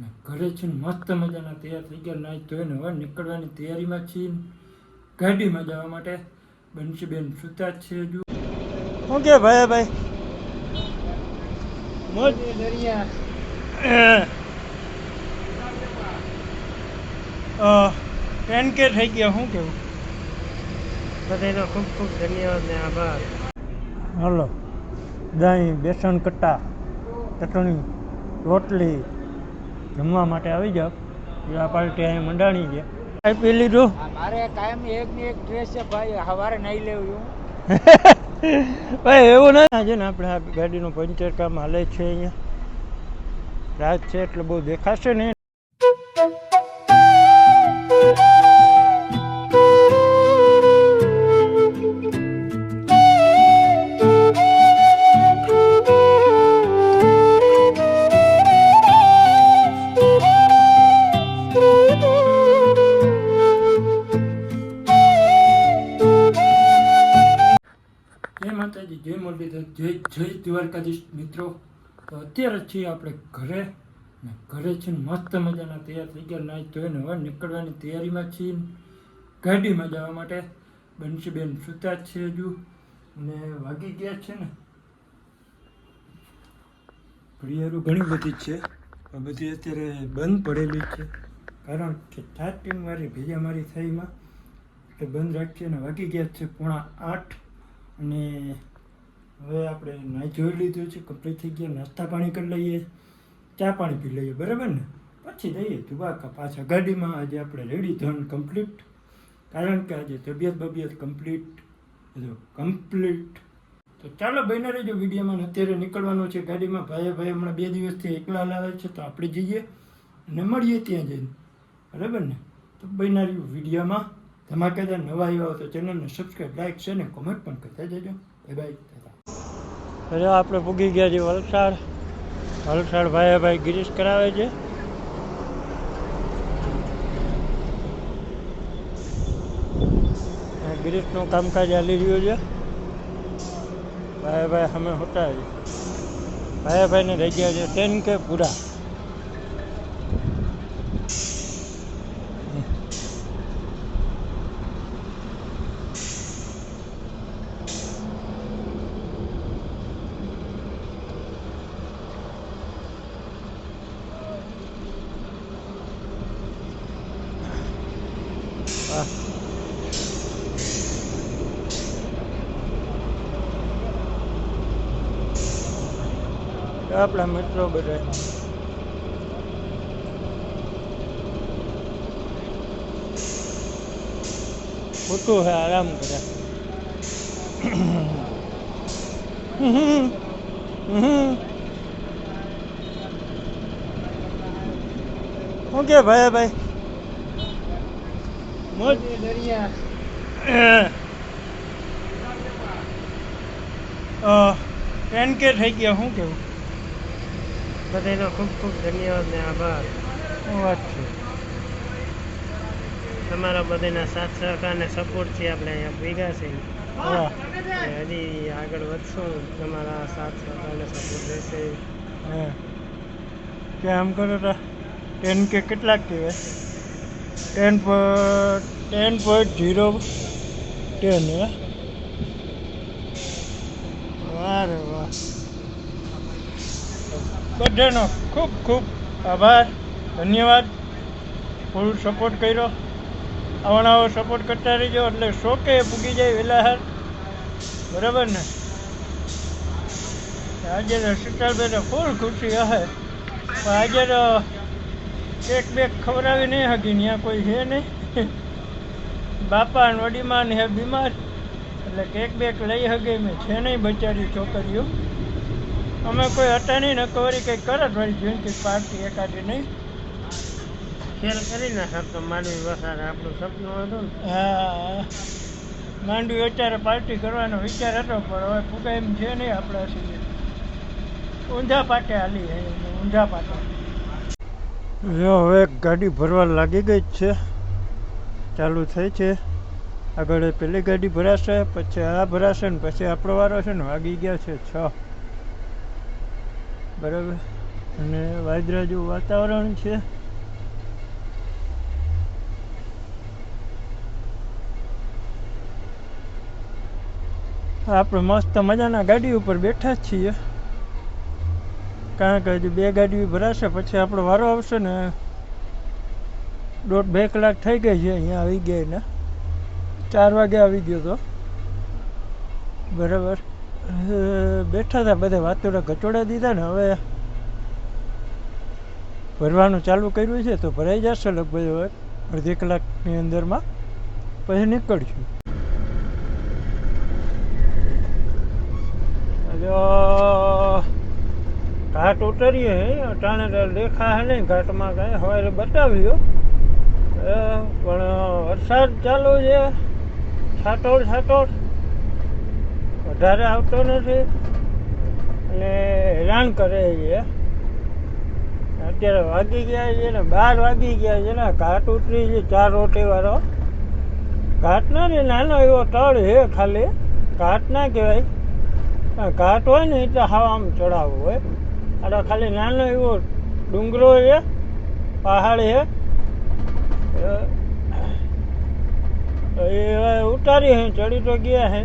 ને ઘરે છે ને મસ્ત મજાના તૈયાર થઈ ગયા. નાઈ ધોઈને હવે નીકળવાની તૈયારીમાં છીએ ગાડીમાં જવા માટે. બંશીબેન સુતા છે હજુ. શું કે ભાઈ ભાઈ? મોજ? ટેન કે થઈ ગયા. શું કેવું? બધાનો ખૂબ ખૂબ ધન્યવાદ ને આભાર. હલો. દહીં બેસન કટ્ટા, ચટણી, રોટલી જમવા માટે આવી જાઓ. આ પાર્ટી અહીં મંડાણી છે. કાંઈ પી લીધું? મારે કાયમ એક ને એક ડ્રેસ છે ભાઈ સવારે નહીં લેવું ભાઈ એવું ના છે ને આપણે આ ગાડીનું પંચર કામ હાલે છે અહીંયા. રાત છે એટલે બહુ દેખાશે ને જય જય દ્વારકાધીશ મિત્રો. તો અત્યારે છીએ આપણે ઘરે. ને ઘરે છે મસ્ત મજાના તૈયાર થઈ ગયા. નાઈ ધોઈને હવે નીકળવાની તૈયારીમાં છીએ. ગાડીમાં જવા માટે. બંશીબેન સુતા જ છે હજુ. અને વાગી ગયા છે ને. ઘડિયાળો ઘણી બધી છે. આ બધી અત્યારે બંધ પડેલી છે. કારણ કે સ્ટાર્ટિંગ મારી, ભેજા મારી થઈમાં. એટલે બંધ રાખીએ અને વાગી ગયા છે પોણા આઠ. અને હવે આપણે નાહી જોઈ લીધું છે કમ્પ્લીટ થઈ ગયા, નાસ્તા પાણી કરી લઈએ, ચા પાણી પી લઈએ, બરાબર ને? પછી જઈએ દુબાકા પાછા ગાડીમાં. આજે આપણે રેડી ધન કમ્પ્લીટ કારણ કે આજે તબિયત બબિયત કમ્પ્લીટ બધું કમ્પ્લીટ તો ચાલો બહેને રહેજો વિડીયોમાં. અત્યારે નીકળવાનું છે ગાડીમાં. ભાઈ ભાઈ હમણાં બે દિવસથી એકલા લાવે છે, તો આપણે જઈએ અને મળીએ ત્યાં જઈને. બરાબર ને? તો બહેના રહ્યું વિડીયોમાં. ધમાકેદાર નવા આવ્યા તો ચેનલને સબસ્ક્રાઈબ લાઈક છે ને કોમેન્ટ પણ કરતા જજો. બાય બાય અરે આપણે પૂગી ગયા છીએ વલસાડ. વલસાડ ભાઈ ભાઈ ગિરીશ કરાવે છે. ગિરીશનું કામકાજ ચાલી રહ્યું છે. ભાઈ ભાઈ, અમે હોતા ભાઈ ભાઈને રહી ગયા છે ટેન કે પૂરા વાહ આપણા મિત્રો બધા. ખોટું હે, આરામ કરે. શું કે ભાઈ ભાઈ? મોજ? ટ્રેન કે થઈ ગયા શું કેવું? બધાનો ખૂબ ખૂબ ધન્યવાદ ને આભાર. હું વાત છું? તમારા બધાના સાથ સહકાર ને સપોર્ટથી આપણે અહીંયા ભેગા છે હા હજી આગળ વધશું. તમારા સાથ સહકાર ને સપોર્ટ રહેશે. હા. કે આમ કરો તો ટેન કે કેટલાક કહેવાય? Ten ten point zero ten હે? વાહ. બધાનો ખૂબ ખૂબ આભાર, ધન્યવાદ. ફૂલ સપોર્ટ કર્યો. આવણાઓ સપોર્ટ કરતા રહીજો, એટલે શોકે પૂગી જાય વેલા હાર બરાબર ને? આજે શીતલભાઈ તો ફૂલ ખુશી હશે પણ આજે તો કેક બેક ખવડાવી નહીં હકી ત્યાં કોઈ છે નહીં. બાપા વડીમાં ને બીમાર. એટલે કેક બેક લઈ હગે, મેં છે નહીં બચારી છોકરીઓ. અમે કોઈ હતા નહીં ને કવરી કંઈક કરે વળી જિંદગી પાર્ટી એકાદી નહીં. ખેલ કરી ના સાહેબ તો માનવી વસાર આપણું સપનું હતું હા. માંડવી અત્યારે પાર્ટી કરવાનો વિચાર હતો પણ હવે ફૂગા એમ છે નહીં આપણા સુધી ઊંધા પાટે હાલી ઊંધા પાટે. જો હવે ગાડી ભરવા લાગી ગઈ જ છે. ચાલુ થઈ છે. આગળ પેલી ગાડી ભરાશે પછી આ ભરાશે ને પછી આપણો વારો છે ને વાગી ગયા છે છ. બરાબર? અને વાદળા જેવું વાતાવરણ છે. આપણે મસ્ત મજાના ગાડી ઉપર બેઠા જ છીએ. કારણ કે હજી બે ગાડી ભરાશે, પછી આપણો વારો આવશે ને, દોઢ બે કલાક થઈ ગઈ છે અહીંયા આવી ગયા ને. ચાર વાગે આવી ગયો તો. બરાબર. બેઠા હતા બધા વાતોડા ગચોડા દીધા ને હવે ભરવાનું ચાલુ કર્યું છે તો ભરાઈ જશે લગભગ હવે અડધી કલાકની અંદરમાં. પછી નીકળશું. ઘાટ ઉતરીએ અટાણે દેખા હે નહીં, ઘાટમાં કાંઈ હવે બતાવ્યો. પણ વરસાદ ચાલુ છે. છાટોડ છાટોડ વધારે આવતો નથી. અને હેરાન કરે છે. અત્યારે વાગી ગયા છે ને બાર વાગી ગયા છે ને. ઘાટ ઉતરી છે ચાર રોટી વાળો ઘાટ ના ને નાનો એવો તળ છે ખાલી. ઘાટ ના કહેવાય. ઘાટ હોય ને એટલે હાવ આમ ચડાવવું હોય. એટલે ખાલી નાનો એવો ડુંગરો છે. પહાડ છે. એ ઉતારી હે ચડી તો ગયા હે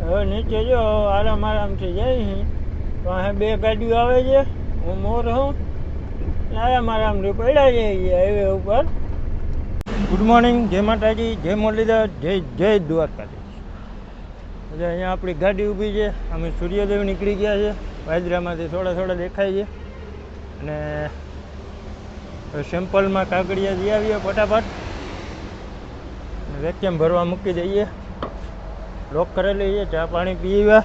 હવે નીચે જો આરામ આરામથી તો અહીં બે ગાડીઓ આવે છે, હું મોર હું આરામ આરામથી પડ્યા જઈએ હાઈવે ઉપર. ગુડ મોર્નિંગ જય માતાજી, જય મુરલીધર, જય જય દ્વારકાધીશ. એટલે અહીંયા આપણી ગાડી ઊભી છે, અમે સૂર્યદેવ નીકળી ગયા છે વાદરામાંથી થોડા થોડા દેખાય છે. અને સેમ્પલમાં કાગળિયા જઈ આવીએ ફટાફટ. વેક્યુમ ભરવા મૂકી દઈએ. લોક કરેલી છે, ચા પાણી પીવા.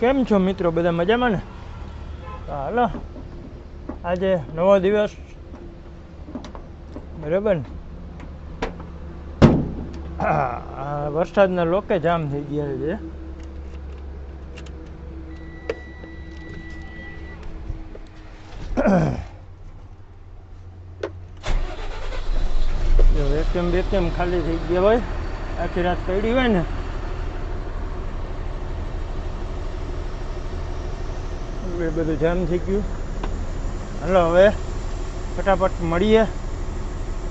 કેમ છો મિત્રો, બધા મજામાં ને? હાલો. આજે નવો દિવસ. બરાબર ને? વરસાદના લોકે જામ થઈ ગયા છે. જો વેકેમ વેકેમ ખાલી થઈ ગયા હોય? આખી રાત પડી હોય ને? એ બધું જામ થઈ ગયું. હલો હવે ફટાફટ મળીએ.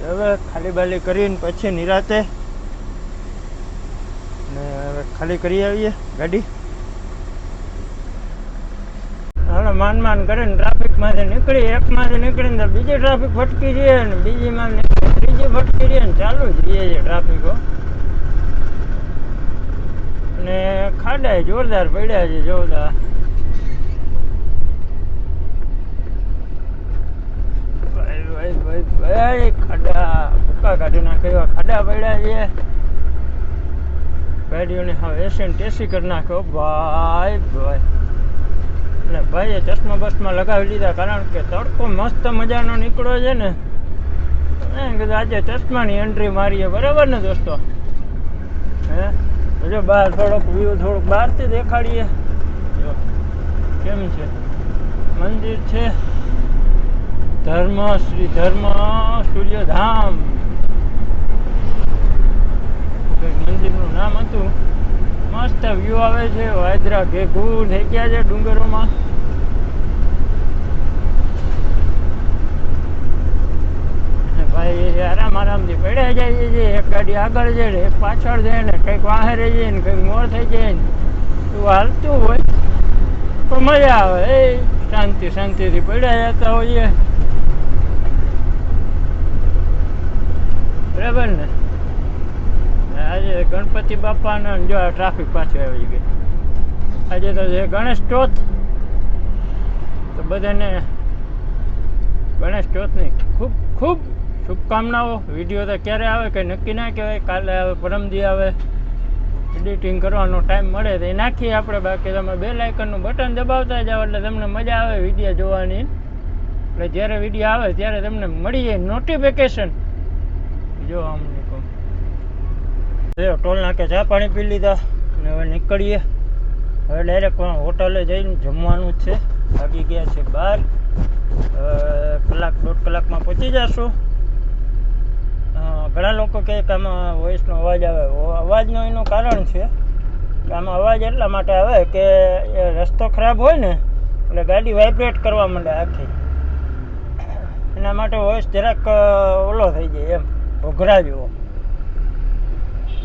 હવે ખાલી બાલી કરીને પછી નિરાતે. ને હવે ખાલી કરી આવીએ ગાડી. હવે માન માન ટ્રાફિક ટ્રાફિકમાંથી નીકળી એકમાંથી નીકળીને બીજી ટ્રાફિક ફટકી જઈએ ને બીજીમાં ફટકી ને ચાલુ જ રહીએ છે ટ્રાફિકો અને ખાડા જોરદાર પડ્યા છે જોરદાર ભાઈએ ચશ્મા બસમાં લગાવી લીધા કારણ કે તડકો મસ્ત મજાનો નીકળ્યો છે ને. આજે ચશ્માની એન્ટ્રી મારીએ બરાબર ને દોસ્તો? હે? જો બહાર થોડોક વ્યૂ થોડોક બહારથી દેખાડીએ. કેમ છે? મંદિર છે. ધર્મ શ્રી ધર્મ સૂર્યધામ મંદિરનું નામ હતું. મસ્ત વ્યૂ આવે છે, વાયદ્રા ભેગું થઈ ગયા છે ડુંગરોમાં અને ભાઈ આરામ આરામથી પડ્યા જઈએ છીએ, એક ગાડી આગળ જાય ને એક પાછળ જાય ને કંઈક વાહે જાય ને કંઈક મોર થઈ જાય ને, એવું હાલતું હોય. તો મજા આવે, એ શાંતિ, શાંતિથી પડ્યા જતા હોઈએ. બરાબર ને? આજે ગણપતિ બાપાનો જો આ ટ્રાફિક પાછું આવી ગઈ આજે તો છે ગણેશ ચોથ, તો બધાને ગણેશ ચોથની ખૂબ ખૂબ શુભકામનાઓ. વીડિયો તો ક્યારે આવે કંઈ નક્કી ના કહેવાય. કાલે આવે પરમદી આવે. એડિટિંગ કરવાનો ટાઈમ મળે તો એ નાખીએ આપણે. બાકી તમે બે લાઇકનનું બટન દબાવતા જાઓ એટલે તમને મજા આવે વીડિયો જોવાની. એટલે જ્યારે વીડિયો આવે ત્યારે તમને મળી જાય નોટિફિકેશન જો આમ નીકળો. જો, ટોલ નાકે ચા પાણી પી લીધા અને હવે નીકળીએ. હવે ડાયરેક્ટ હોટલે જઈને જમવાનું છે. વાગી ગયા છે બાર હવે કલાક દોઢ કલાકમાં પહોંચી જશું. ઘણા લોકો કહે કે આમાં વોઇસનો અવાજ આવે. અવાજનો એનું કારણ છે કે આમાં અવાજ એટલા માટે આવે કે રસ્તો ખરાબ હોય ને, એટલે ગાડી વાઇબ્રેટ કરવા માંડે આખી. એના માટે વોઇસ જરાક ઓલો થઈ જાય એમ ઘોઘરા જેવો.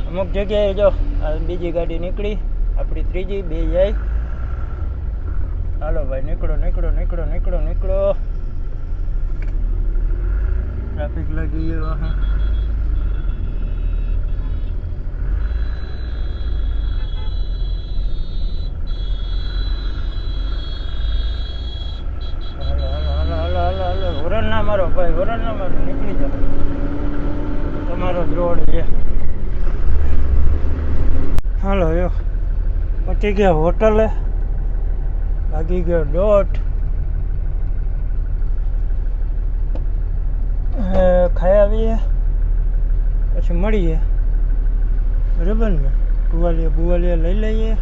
અમુક જગ્યાએ જો બીજી ગાડી નીકળી, આપણી ત્રીજી, બે જાય. હાલો ભાઈ, નીકળો નીકળો નીકળો નીકળો નીકળો. ટ્રાફિક લાગી ગયો વાહન હાલો હાલો હાલો હાલો હાલો હાલો હોરન ના મારો ભાઈ હોરન ના મારો નીકળી જાઓ તમારો જ રોડ છે હાલો યો પતી ગયા હોટલે, લાગી ગયો દોઢ. ખાઈ આવીએ, પછી મળીએ. બરાબર ને? ટુવાલીએ બુવાલીએ લઈ લઈએ.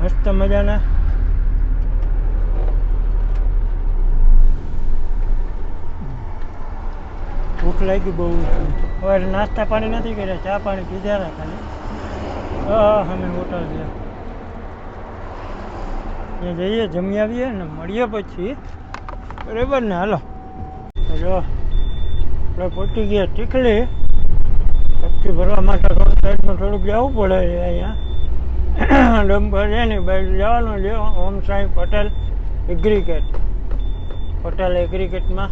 મસ્ત મજાના. ભૂખ લાગી બહુ. હવે નાસ્તા પાણી નથી કર્યા, ચા પાણી પીધા ખાલી. હા અમે હોટલ છે. ત્યાં જઈએ, જમી આવીએ ને મળીએ પછી. બરાબર ને? હાલો. જો આપણે પહોંચી ગયા ચીખલી પક્ષી ભરવા માટે રોડ સાઈડમાં થોડુંક જવું પડે અહીંયા. ડમ્પર છે ને બાજુ જવાનું છે. ઓમ સાંઈ પટેલ એગ્રીકેટ પટેલ એગ્રીકેટમાં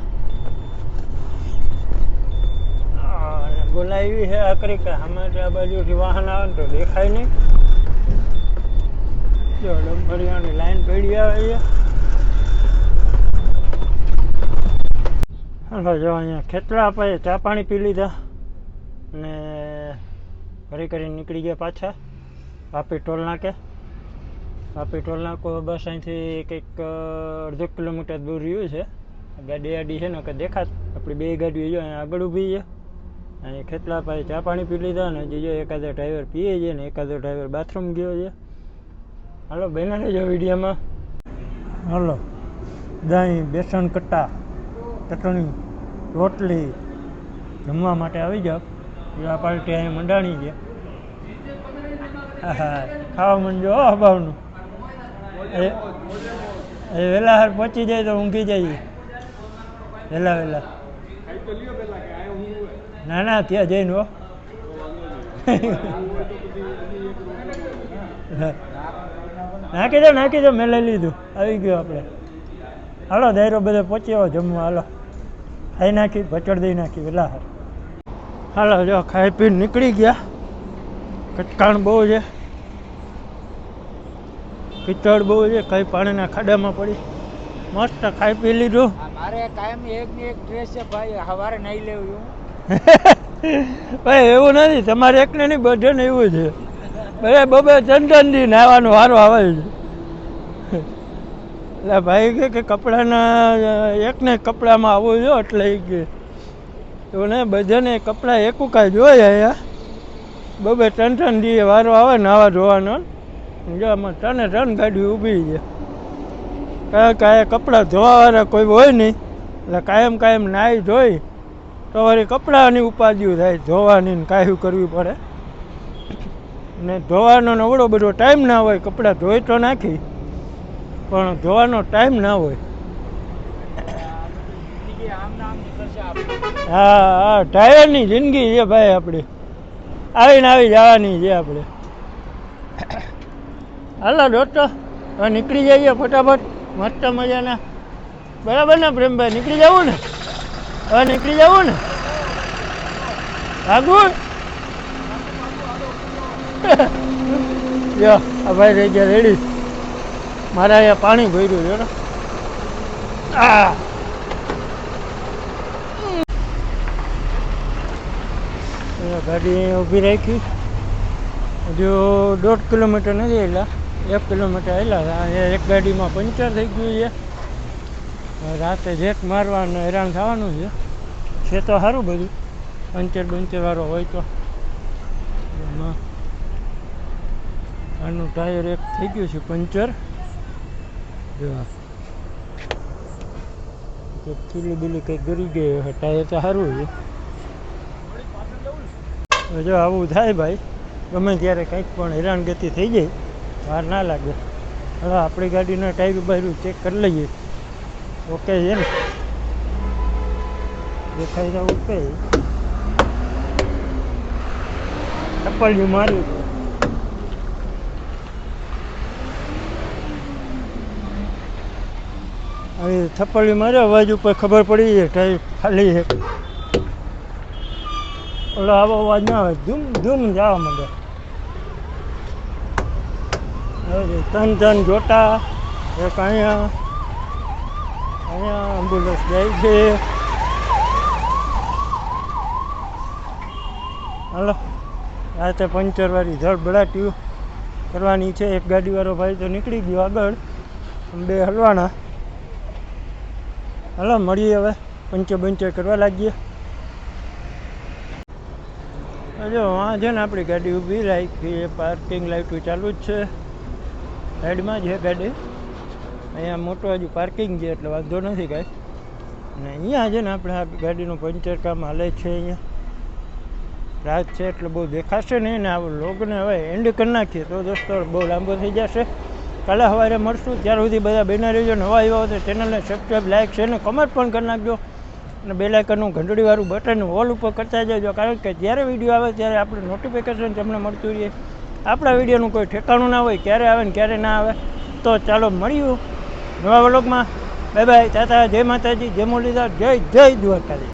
આ બોલાવી છે આખરી કે આમાં આ બાજુથી વાહન આવે તો દેખાય નહીં. જો ડમ્પરિયાની લાઈન પડી આવે છે હાલો, જો અહીંયા ખેતરા આપણે ચા પાણી પી લીધા ને ફરી કરીને નીકળી ગયા પાછા વાપી ટોલ નાકે. વાપી ટોલ નાકો બસ અહીંથી કંઈક અડધો કિલોમીટર દૂર રહ્યું છે. ગાડી આડી છે ને કે દેખાત આપણી બે ગાડીઓ જો અહીંયા આગળ ઊભી છે. અહીં ખેતલા પાસે ચા પાણી પી લીધા ને જીજો એકાદો ડ્રાઈવર પીએ છે ને એકાદો ડ્રાઈવર બાથરૂમ ગયો છે. હાલો બહેના રહેજો વિડીયોમાં. હાલો. દહીં બેસન કટ્ટા, ચટણી, રોટલી. જમવા માટે આવી જાઓ. આ પાર્ટી અહીં મંડાણી છે. હા ખાવા મંડજો હો અભાવનું. એ વહેલા હાર પહોંચી જાય તો ઊંઘી જઈએ વહેલા વહેલા ના ના ત્યાં જઈને હો. નાખી દો નાખી દો, મેં લઈ લીધું. આવી ગયો આપણે. હાલો, દાયરો બધે પહોંચ્યો, જમવા, હાલો. ખાઈ નાખી ભચડ દઈ નાખી પેલા હાલો, જો, ખાઈ પીને નીકળી ગયા. કટકાણ બહુ છે. કીચડ બહુ છે કઈ પાણીના ખાડામાં પડી. મસ્ત ખાઈ પી લીધું. મારે કાયમ એક ને એક ડ્રેસ છે ભાઈ, સવારે નહીં લેવું. ભાઈ, એવું નથી. તમારે એકને નહીં, બધાને એવું છે. બધા બબે ચંદનથી નાહવાનો વારો આવે છે. એટલે ભાઈ કે કપડાના, એકને કપડામાં આવવું જો, એટલે એ કે. એવું ને બધાને કપડાં એકું કાંઈ જોઈએ અહીંયા. બબે ત્રણ ત્રણ દીએ વારો આવે, નાવા ધોવાનો. જો આમાં ત્રણે ત્રણ ગાડી ઊભી છે. કાંઈ કાંઈ કપડાં ધોવાવાળા કોઈ હોય નહીં. એટલે કાયમ કાયમ નાહી ધોઈ. તો વળી કપડાની ઉપાધિઓ થાય, ધોવાની ને કાયું કરવી પડે. ને ધોવાનો નવડો બધો ટાઈમ ના હોય, કપડાં ધોઈ તો નાખી, પણ ધોવાનો ટાઈમ ના હોય. હા હા ટાયરની જિંદગી છે ભાઈ આપણી આવીને આવી જવાની છે આપણે હાલો દોસ્તો નીકળી જઈએ ફટાફટ. મસ્ત મજાના. બરાબર ને પ્રેમભાઈ, નીકળી જવું ને? હવે નીકળી જવું ને. ભાગવું જો આ ભાઈ રહી ગયા રેડી મારે અહીંયા પાણી ભર્યું છે ને આ. ગાડી ઊભી રાખી. હજુ દોઢ કિલોમીટર નથી આવેલા એક કિલોમીટર આવેલા એક ગાડીમાં પંચર થઈ ગયું છે. રાતે જેક મારવાનું હેરાન થવાનું છે. છે તો સારું બધું. પંચર બંચર વાળો હોય તો. આનું ટાયર એક થઈ ગયું છે પંચર. ખીલી બીલી કંઈક ગરી ગઈ હશે ટાયર તો સારું છે. જો આવું થાય ભાઈ, ગમે ત્યારે કંઈક પણ હેરાનગતિ થઈ જાય, વાર ના લાગે. હવે આપણી ગાડીના ટાયર બાયરું ચેક કરી લઈએ. ઓકે છે ને દેખાય તો કે ચપ્પલ માર્યું છે. હવે થપ્પડી માર્યો, અવાજ ઉપર ખબર પડી છે ખાલી છે. ઓલો આવો અવાજ ના આવે, ધૂમ ધૂમ જવા માંડે. ત્રણ ત્રણ જોટા એક અહીંયા અહીંયા એમ્બ્યુલન્સ જાય છે. હાલો આ તે પંચરવાળી ધડબડાટ્યું કરવાની છે એક ગાડીવાળો ભાઈ તો નીકળી ગયો આગળ. બે હલવાના. હાલો, મળીએ હવે. પંચર બંચર કરવા લાગીએ. જો, આ છે ને આપણી ગાડી ઊભી રાખી પાર્કિંગ લાઇટો ચાલુ જ છે. સાઈડમાં છે ગાડી. અહીંયા મોટું હજુ પાર્કિંગ છે, એટલે વાંધો નથી કાંઈ. અને અહીંયા છે ને આપણે આ ગાડીનું પંચર કામ હાલે છે અહીંયા. રાત છે એટલે બહુ દેખાશે નહીં ને આ લોગને હવે એન્ડ કરી નાખીએ તો દોસ્તો બહુ લાંબો થઈ જશે. કાલે સવારે મળશું, ત્યાર સુધી બધા બેના રહેજો નવા આવ્યા હોય તો ચેનલને સબસ્ક્રાઈબ લાઈક છે ને કમેન્ટ પણ કરી નાખજો. અને બે લાઇકનનું ઘંટડીવાળું બટન ઓલ ઉપર કરતા જજો, કારણ કે જ્યારે વીડિયો આવે ત્યારે આપણે નોટિફિકેશન તમને મળતું રહીએ આપણા વિડીયોનું કોઈ ઠેકાણું ના હોય, ક્યારે આવે ને ક્યારે ના આવે. તો ચાલો મળ્યું નવા વ્લોગમાં. બાય બાય તાતા જય માતાજી જય મુરલીધર જય જય દ્વારકાધીશ.